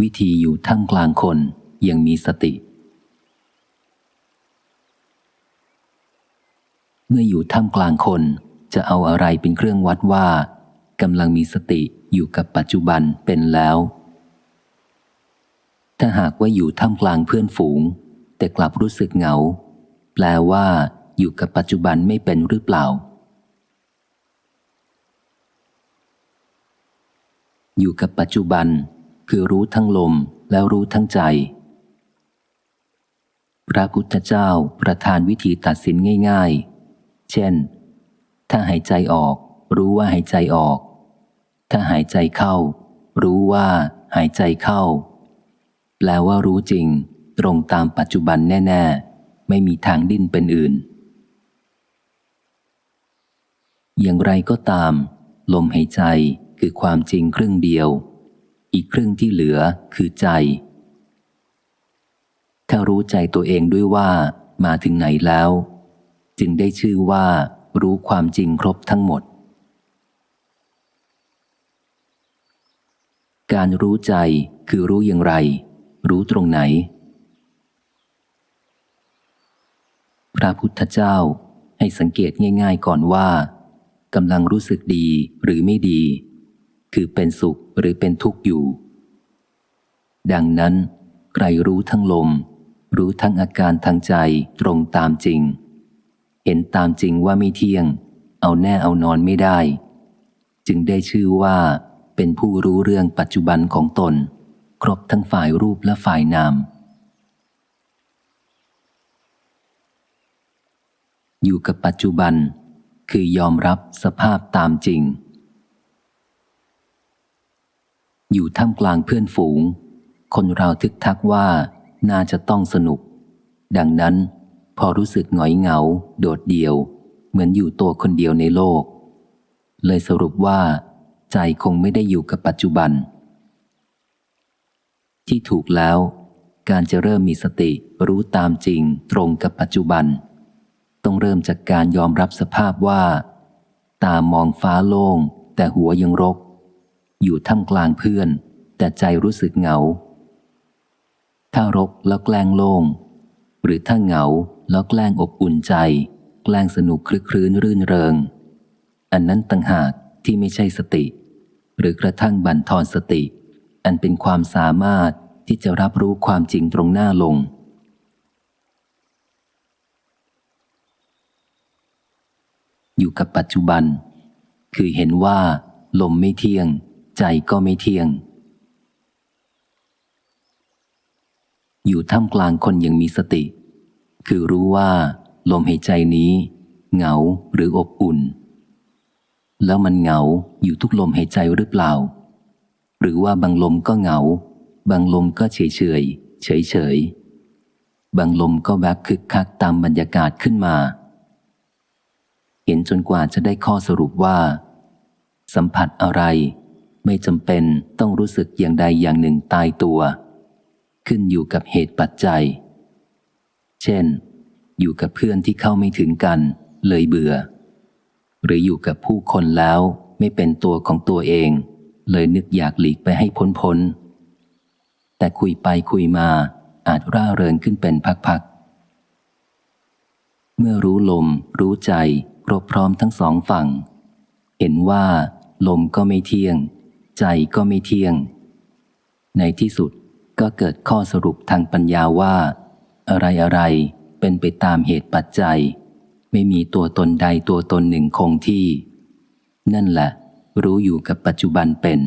วิธีอยู่ท่ามกลางคนยังมีสติ เมื่ออยู่ท่ามกลางคนจะเอาอะไรเป็นเครื่องวัดว่ากำลังมีสติอยู่กับปัจจุบันเป็นแล้ว ถ้าหากว่าอยู่ท่ามกลางเพื่อนฝูง แต่กลับรู้สึกเหงา แปลว่าอยู่กับปัจจุบันไม่เป็นหรือเปล่า อยู่กับปัจจุบัน คือรู้ทั้งลมแล้วรู้ทั้งใจ พระพุทธเจ้าประทานวิธีตัดสินง่าย ๆ เช่น ถ้าหายใจออก รู้ว่าหายใจออก ถ้าหายใจเข้า รู้ว่าหายใจเข้า แปลว่ารู้จริง ตรงตามปัจจุบันแน่ ๆ ไม่มีทางดิ้นเป็นอื่น อย่างไรก็ตาม ลมหายใจคือความจริงครึ่งเดียว อีกครึ่งที่เหลือคือใจ ถ้ารู้ใจตัวเองด้วยว่ามาถึงไหนแล้ว จึงได้ชื่อว่ารู้ความจริงครบทั้งหมด การรู้ใจคือรู้อย่างไร รู้ตรงไหน พระพุทธเจ้าให้สังเกตง่าย ๆ ก่อนว่ากำลังรู้สึกดีหรือไม่ดี คือเป็นสุขหรือเป็นทุกข์อยู่ ดังนั้น ใครรู้ทั้งลม รู้ทั้งอาการทางใจตรงตามจริง เห็นตามจริงว่าไม่เที่ยง เอาแน่เอานอนไม่ได้ จึงได้ชื่อว่าเป็นผู้รู้เรื่องปัจจุบันของตน ครบทั้งฝ่ายรูปและฝ่ายนาม อยู่กับปัจจุบัน คือยอมรับสภาพตามจริง อยู่ท่ามกลางเพื่อนฝูง คนเราทึกทักว่าน่าจะต้องสนุก ดังนั้นพอรู้สึกหงอยเหงา โดดเดี่ยว เหมือนอยู่ตัวคนเดียวในโลก เลยสรุปว่า ใจคงไม่ได้อยู่กับปัจจุบัน ที่ถูกแล้ว การจะเริ่มมีสติรู้ตามจริงตรงกับปัจจุบัน ต้องเริ่มจากการยอมรับสภาพว่า ตามองฟ้าโล่งแต่หัวยังรก อยู่ท่ามกลางเพื่อน แต่ใจรู้สึกเหงา ถ้ารกแล้วแกล้งโล่ง หรือถ้าเหงาแล้วแกล้งอบอุ่นใจ แกล้งสนุกคลึกครื้นรื่นเริง อันนั้นต่างหากที่ไม่ใช่สติ หรือกระทั่งบันทอนสติ อันเป็นความสามารถที่จะรับรู้ความจริงตรงหน้าลงอยู่กับปัจจุบัน คือเห็นว่า ลมไม่เที่ยง ใจก็ไม่เที่ยง อยู่ท่ามกลางคนยังมีสติ คือรู้ว่า ลมหายใจนี้ เหงาหรืออบอุ่น แล้วมันเหงาอยู่ทุกลมหายใจหรือเปล่า หรือว่าบางลมก็เหงา บางลมก็เฉยเฉยเฉยเฉยบางลมก็แวบคึกคักตามบรรยากาศขึ้นมา เห็นจนกว่าจะได้ข้อสรุปว่า สัมผัสอะไร ไม่จำเป็นต้องรู้สึกอย่างใดอย่างหนึ่งตายตัว ขึ้นอยู่กับเหตุปัจจัย เช่น อยู่กับเพื่อนที่เข้าไม่ถึงกัน เลยเบื่อ หรืออยู่กับผู้คนแล้วไม่เป็นตัวของตัวเอง เลยนึกอยากหลีกไปให้พ้นพ้นแต่คุยไปคุยมาอาจร่าเริงขึ้นเป็นพักๆ เมื่อรู้ลม รู้ใจครบพร้อมทั้งสองฝั่ง เห็นว่าลมก็ไม่เที่ยง ใจก็ไม่เที่ยง ในที่สุดก็เกิดข้อสรุปทางปัญญาว่า อะไรอะไรเป็นไปตามเหตุปัจจัย ไม่มีตัวตนใดตัวตนหนึ่งคงที่ นั่นแหละ รู้อยู่กับปัจจุบันเป็น